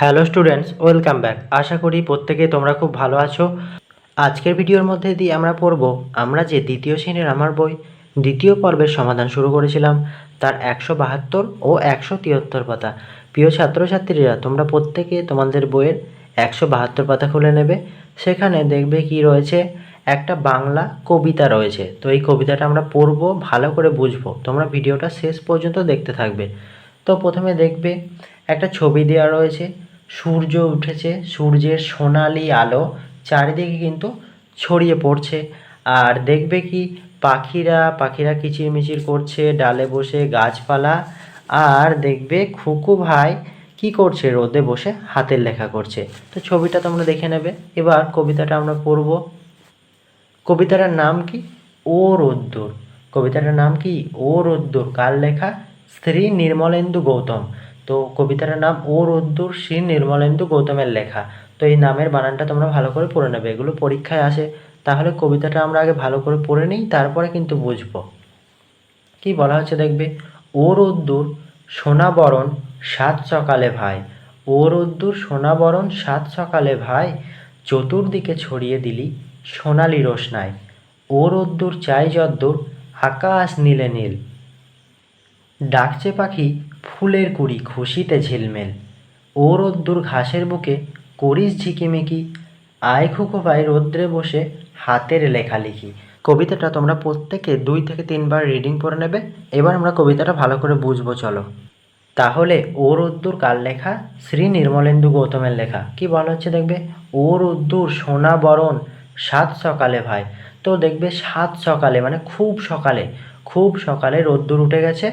Hello students, welcome back. আশা করি প্রত্যেকে তোমরা খুব ভালো আছো। আজকের ভিডিওর মধ্যে দিয়ে আমরা পড়ব, আমরা যে দ্বিতীয় শ্রেণির আমার বই, দ্বিতীয় পর্বের সমাধান শুরু করেছিলাম, তার একশো বাহাত্তর ও একশো তিয়াত্তর পাতা। প্রিয় ছাত্রছাত্রীরা, তোমরা প্রত্যেকে তোমাদের বইয়ের একশো বাহাত্তর পাতা খুলে নেবে। সেখানে দেখবে কি রয়েছে, একটা বাংলা কবিতা রয়েছে। তো এই কবিতাটা আমরা পড়ব, ভালো করে বুঝব। তোমরা ভিডিওটা শেষ পর্যন্ত দেখতে থাকবে। তো প্রথমে দেখবে, একটা ছবি দেওয়া রয়েছে। সূর্য উঠেছে, সূর্যের সোনালি আলো চারিদিকে কিন্তু ছড়িয়ে পড়ছে। আর দেখবে কি? পাখিরা পাখিরা কিচিরমিচির করছে, ডালে বসে গাছপালা। আর দেখবে খুকু ভাই কি করছে? রোদে বসে হাতের লেখা করছে। তো ছবিটা তোমরা দেখে নেবে। এবার কবিতাটা আমরা পড়ব। কবিতাটার নাম কি? ও রোদ্দুর। কবিতাটার নাম কি? ও রোদ্দুর। কার লেখা? শ্রী নির্মলেন্দু গৌতম। তো কবিতাটার নাম ও রোদ্দুর শ্রী নির্মলেন্দু গৌতমের লেখা। তো এই নামের বানানটা তোমরা ভালো করে পড়ে নেবে, এগুলো পরীক্ষায় আসে। তাহলে কবিতাটা আমরা আগে ভালো করে পড়ে নিই, তারপরে কিন্তু বুঝব। কি বলা হচ্ছে দেখবে? ও রোদ্দুর সোনাবরণ সাত সকালে ভাই। ও রোদ্দুর সোনাবরণ সাত সকালে ভাই, চতুর্দিকে ছড়িয়ে দিলি সোনালি রোশনায় ও রোদ্দুর চাই যদ্দুর, আকাশ নীলে নীল। ডাকছে পাখি ফুলের কুড়ি খুশিতে ঝিলমেল। ও রোদ্দুর ঘাসের বুকে করিস ঝিকিমিকি আয় খুকো ভাই রোদ্রে বসে হাতের লেখালেখি। কবিতাটা তোমরা প্রত্যেকে দুই থেকে তিনবার রিডিং করে নেবে। এবার আমরা কবিতাটা ভালো করে বুঝব, চলো। তাহলে ও রোদ্দুর কার লেখা? শ্রী নির্মলেন্দু গৌতমের লেখা। কি বলা হচ্ছে দেখবে? ও রোদ্দুর সোনা বরণ সাত সকালে ভাই। তো দেখবে সাত সকালে মানে খুব সকালে খুব সকালে রোদ্দুর উঠে গেছে।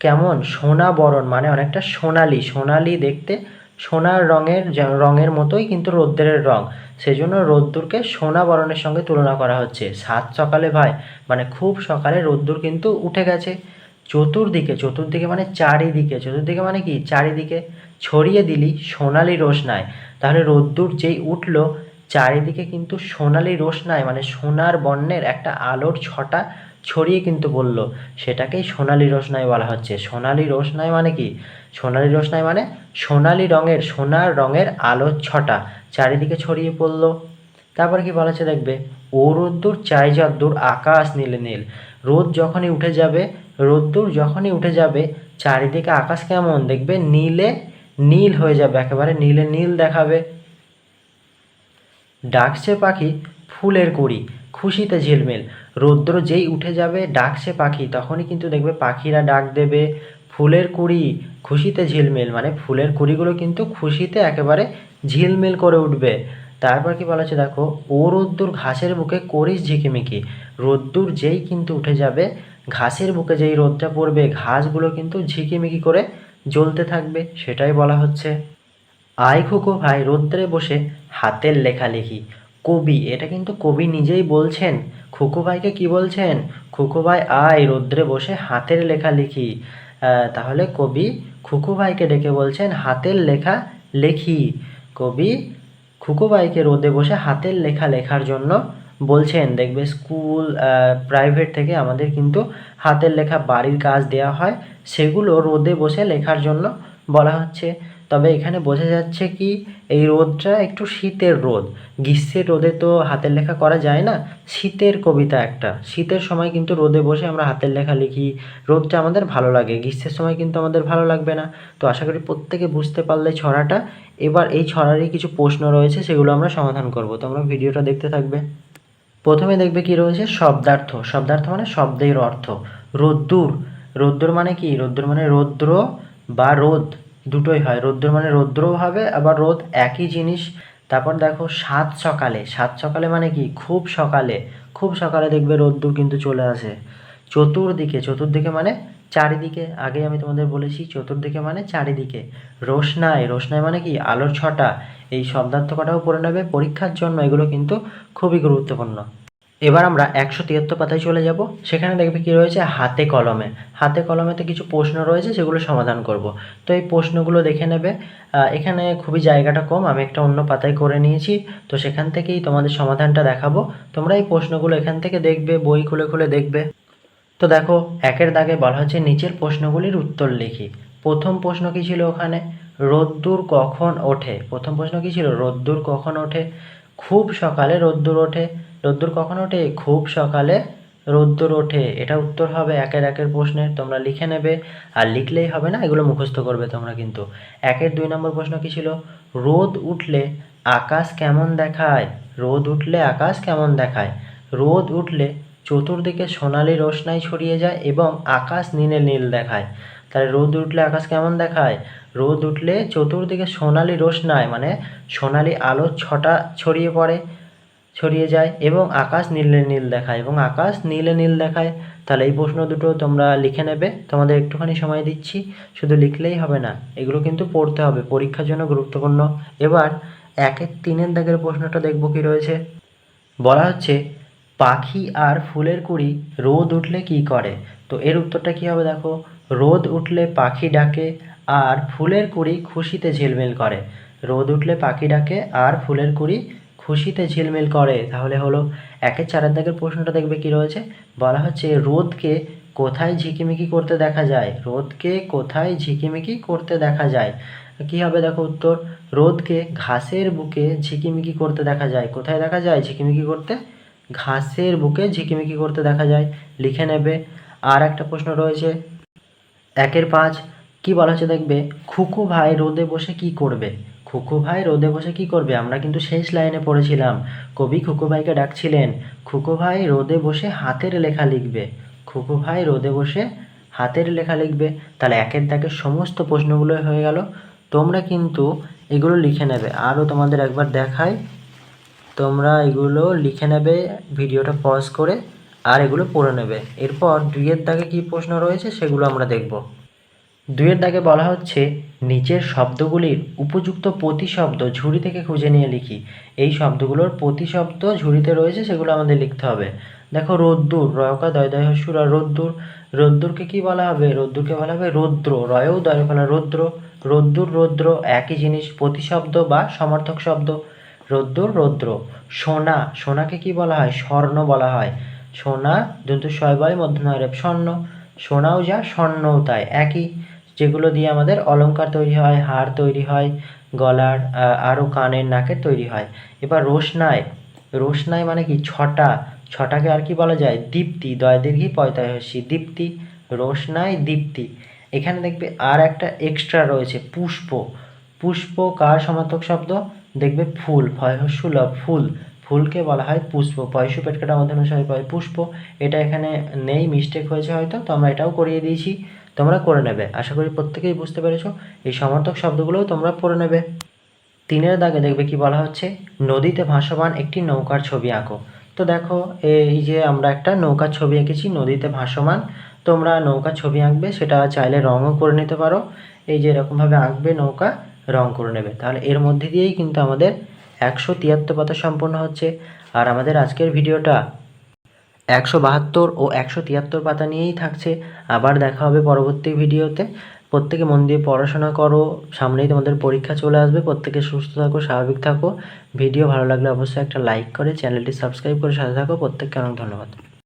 কেমন? সোনা বরণ মানে অনেকটা সোনালি। সোনালি দেখতে সোনার রঙের রঙের মতোই কিন্তু রোদ্দুরের রং। সেজন্য রোদ্দুরকে সোনা বরণের সঙ্গে তুলনা করা হচ্ছে। সাত সকালে ভাই মানে খুব সকালে রোদ্দুর কিন্তু উঠে গেছে। চতুর্দিকে চতুর্দিকে মানে চারিদিকে। চতুর্দিকে মানে কি? চারিদিকে ছড়িয়ে দিলি, সোনালি রোশনায় তাহলে রোদ্দুর যেই উঠল, চারিদিকে কিন্তু সোনালি রোশনায় মানে সোনার বর্ণের একটা আলোর ছটা ছড়িয়ে কিন্তু বলল, সেটাকেই সোনালি রোশনাই বলা হচ্ছে। সোনালি রোশনাই মানে কি? সোনালি রোশনাই মানে সোনালি রঙের, সোনার রঙের আলোর ছটা চারিদিকে ছড়িয়ে পড়ল। তারপরে কি বলা হচ্ছে দেখবে? ও রোদ্দুর চাই যদ্দূর, আকাশ নীল নীল। রোদ যখনই উঠে যাবে, রোদ্দুর যখনই উঠে যাবে, চারিদিকে আকাশ কেমন? দেখবে নীলে নীল হয়ে যাবে, একেবারে নীলে নীল দেখাবে। ডাকছে পাখি ফুলের কুড়ি, খুশিতে ঝিলমিল। রৌদ্র যেই উঠে যাবে ডাকছে পাখি, তখনই কিন্তু দেখবে পাখিরা ডাক দেবে। ফুলের কুড়ি খুশিতে ঝিলমিল মানে ফুলের কুড়িগুলো কিন্তু খুশিতে একেবারে ঝিলমিল করে উঠবে। তারপর কি বলা হচ্ছে, দেখো, ও রোদ্দুর ঘাসের বুকে করিস ঝিকিমিকি। রোদ্দুর যেই কিন্তু উঠে যাবে, ঘাসের বুকে যেই রোদটা পড়বে, ঘাসগুলো কিন্তু ঝিকিমিকি করে জ্বলতে থাকবে, সেটাই বলা হচ্ছে। আয় খুকো ভাই, রোদ্রে বসে হাতের লেখালেখি কবি এটা কিন্তু কবি নিজেই বলছেন। খুকু ভাইকে কি বলছেন? খুকু ভাই আয় রৌদ্রে বসে হাতের লেখালেখি আহ, তাহলে কবি খুকু ভাইকে ডেকে বলছেন হাতের লেখা লেখি। কবি খুকু ভাইকে রোদে বসে হাতের লেখা লেখার জন্য বলছেন। দেখবে স্কুল প্রাইভেট থেকে আমাদের কিন্তু হাতের লেখা বাড়ির কাজ দেওয়া হয় সেগুলো রোদে বসে লেখার জন্য বলা হচ্ছে। তবে এখানে বোঝা যাচ্ছে কি, এই রোদটা একটু শীতের রোদ। গ্রীষ্মের রোদে তো হাতের লেখা করা যায় না। শীতের কবিতা একটা। শীতের সময় কিন্তু রোদে বসে আমরা হাতের লেখা লিখি। রোদটা আমাদের ভালো লাগে। গ্রীষ্মের সময় কিন্তু আমাদের ভালো লাগবে না। তো আশা করি প্রত্যেকে বুঝতে পারলে ছড়াটা। এবার এই ছড়ারই কিছু প্রশ্ন রয়েছে, সেগুলো আমরা সমাধান করব। তোমরা ভিডিওটা দেখতে থাকবে। প্রথমে দেখবে কি রয়েছে? শব্দার্থ। শব্দার্থ মানে শব্দের অর্থ। রোদ্দুর। রোদ্দুর মানে কি? রোদ্দুর মানে রৌদ্র বা রোদ। দুটোই হয়। রৌদ্র মানে রৌদ্রও হবে, আবার রোদ একই জিনিস। তারপর দেখো সাত সকালে। সাত সকালে মানে কি? খুব সকালে। খুব সকালে দেখবে রোদ্দুর কিন্তু চলে আসে। চতুর্দিকে চতুর্দিকে মানে চারিদিকে। আগে আমি তোমাদের বলেছি, চতুর্দিকে মানে চারিদিকে। রোশনায় রোশনায় মানে কি? আলোর ছটা। এই শব্দার্থ কটাও পড়ে নেবে। পরীক্ষার জন্য এগুলো কিন্তু খুবই গুরুত্বপূর্ণ। এবার আমরা একশো তিয়াত্তর পাতায় চলে যাব। সেখানে দেখবে কি রয়েছে? হাতে কলমে। হাতে কলমেতে কিছু প্রশ্ন রয়েছে সেগুলো সমাধান করব। তো এই প্রশ্নগুলো দেখে নেবে। এখানে খুবই জায়গাটা কম, আমি একটা অন্য পাতায় করে নিয়েছি। তো সেখান থেকেই তোমাদের সমাধানটা দেখাবো। তোমরা এই প্রশ্নগুলো এখান থেকে দেখবে, বই খুলে খুলে দেখবে। তো দেখো, একের দাগে বলা হচ্ছে নিচের প্রশ্নগুলির উত্তর লিখি। প্রথম প্রশ্ন কি ছিল ওখানে? রোদ্দুর কখন ওঠে? প্রথম প্রশ্ন কী ছিল? রোদ্দুর কখন ওঠে? খুব সকালে রোদ্দুর ওঠে। রোদ্দুর কখন ওঠে? খুব সকালে রোদ্দুর ওঠে। এটা উত্তর হবে একের একের প্রশ্নের তোমরা লিখে নেবে। আর লিখলেই হবে না, এগুলো মুখস্থ করবে তোমরা কিন্তু। একের দুই নম্বর প্রশ্ন কী ছিল? রোদ উঠলে আকাশ কেমন দেখায়? রোদ উঠলে আকাশ কেমন দেখায়? রোদ উঠলে চতুর্দিকে সোনালি রোশনাই ছড়িয়ে যায় এবং আকাশ নীলে নীল দেখায়। তাহলে রোদ উঠলে আকাশ কেমন দেখায়? রোদ উঠলে চতুর্দিকে সোনালি রোশনাই মানে সোনালি আলো ছটা ছড়িয়ে পড়ে। ছড়িয়ে যায় এবং আকাশ নীলে নীল দেখায়। এবং আকাশ নীলে নীল দেখায়, তাহলে এই প্রশ্ন দুটো তোমরা লিখে নেবে। তোমাদের একটুখানি সময় দিচ্ছি, শুধু লিখলেই হবে না, এগুলো কিন্তু পড়তে হবে, পরীক্ষার জন্য গুরুত্বপূর্ণ। এবার একের তিনের দাগের প্রশ্নটা দেখব কি রয়েছে। বলা হচ্ছে, পাখি আর ফুলের কুড়ি রোদ উঠলে কি করে? তো এর উত্তরটা কি হবে দেখো, রোদ উঠলে পাখি ডাকে আর ফুলের কুড়ি খুশিতে ঝিলমিল করে। রোদ উঠলে পাখি ডাকে আর ফুলের কুড়ি খুশিতে ঝিলমিল করে। তাহলে হলো একের চারের দাগের প্রশ্নটা দেখবে কি রয়েছে? বলা হচ্ছে রোদকে কোথায় ঝিকিমিকি করতে দেখা যায়? রোদকে কোথায় ঝিকিমিকি করতে দেখা যায়? কি হবে দেখো উত্তর? রোদকে ঘাসের বুকে ঝিকিমিকি করতে দেখা যায়। কোথায় দেখা যায়? ঝিকিমিকি করতে? ঘাসের বুকে ঝিকিমিকি করতে দেখা যায়। লিখে নেবে। আর একটা প্রশ্ন রয়েছে। একের পাঁচ, কি বলা হচ্ছে দেখবে? খুকু ভাই রোদে বসে কি করবে? খুকু ভাই রোদে বসে কি করবে? আমরা কিন্তু শেষ লাইনে পড়েছিলাম। কবি খুকু ভাইকে ডাকছিলেন, খুকু ভাই রোদে বসে হাতের লেখা লিখবে। খুকু ভাই রোদে বসে হাতের লেখা লিখবে। তাহলে একের দাগের সমস্ত প্রশ্নগুলো হয়ে গেল। তোমরা কিন্তু এগুলো লিখে নেবে। আরও তোমাদের একবার দেখাই। তোমরা এগুলো লিখে নেবে, ভিডিওটা পজ করে, আর এগুলো পড়ে নেবে। এরপর দুইয়ের দাগে কী প্রশ্ন রয়েছে সেগুলো আমরা দেখব। দুইয়ের দাগে বলা হচ্ছে নিচের শব্দগুলির উপযুক্ত প্রতিশব্দ ঝুড়ি থেকে খুঁজে নিয়ে লিখি। এই শব্দগুলোর প্রতিশব্দ ঝুড়িতে রয়েছে, সেগুলো আমাদের লিখতে হবে। দেখো, রোদ্দুর, রয়কা দয় দয় আর রোদ্দুর। রোদ্দুরকে কি বলা হবে? রোদ্দুরকে বলা হবে রৌদ্র। রয়েও দয় ফলা রৌদ্র। রোদ্দুর, রৌদ্র, একই জিনিস, প্রতিশব্দ বা সমর্থক শব্দ। রোদ্দুর, রৌদ্র। সোনা, সোনাকে কি বলা হয়? স্বর্ণ বলা হয়। সোনা দন্তু শয়বয় মধ্যনয় রেপ স্বর্ণ। সোনাও যা, স্বর্ণও তাই, একই। যেগুলো দিয়ে আমাদের অলংকার তৈরি হয়, হার তৈরি হয়, গলার আরও কানের, নাকের তৈরি হয়। এবার রোশনায় রোশনায় মানে কি? ছটা, ছটাকে আর কি বলা যায়? দীপ্তি দয় দীর্ঘি পয়তায় হসি দীপ্তি, রোশনায় দীপ্তি। এখানে দেখবে আর একটা এক্সট্রা রয়েছে, পুষ্প। পুষ্প কার সমার্থক শব্দ? দেখবে ফুল ফয়হসুলভ ফুল। ফুলকে বলা হয় পুষ্প। পয়সু পেটকাটা মধ্যনুসারী পয় পুষ্প। এটা এখানে নেই মিস্টেক হয়েছে হয়তো, তো আমরা এটাও করিয়ে দিয়েছি। তোমরা করে নেবে। আশা করি প্রত্যেকেই বুঝতে পেরেছ, এই সমার্থক শব্দগুলোও তোমরা পড়ে নেবে। তিনের দাগে দেখবে কি বলা হচ্ছে? নদীতে ভাসমান একটি নৌকার ছবি আঁকো। তো দেখো, এই যে আমরা একটা নৌকার ছবি এঁকেছি, নদীতে ভাসমান, তোমরা নৌকার ছবি আঁকবে, সেটা চাইলে রঙও করে নিতে পারো। এই যে এরকমভাবে আঁকবে নৌকা রং করে নেবে। তাহলে এর মধ্যে দিয়েই কিন্তু আমাদের একশো তিয়াত্তর পাতা সম্পন্ন হচ্ছে। আর আমাদের আজকের ভিডিওটা একশো বাহাত্তর ও একশো তিয়াত্তর পাতা নিয়েই থাকছে। আবার দেখা হবে পরবর্তী ভিডিওতে। প্রত্যেকে মন দিয়ে পড়াশোনা করো, সামনেই তোমাদের পরীক্ষা চলে আসবে। প্রত্যেকে সুস্থ থাকো, স্বাভাবিক থাকো। ভিডিও ভালো লাগলে অবশ্যই একটা লাইক করে, চ্যানেলটি সাবস্ক্রাইব করে সাথে থাকো। প্রত্যেককে অনেক ধন্যবাদ।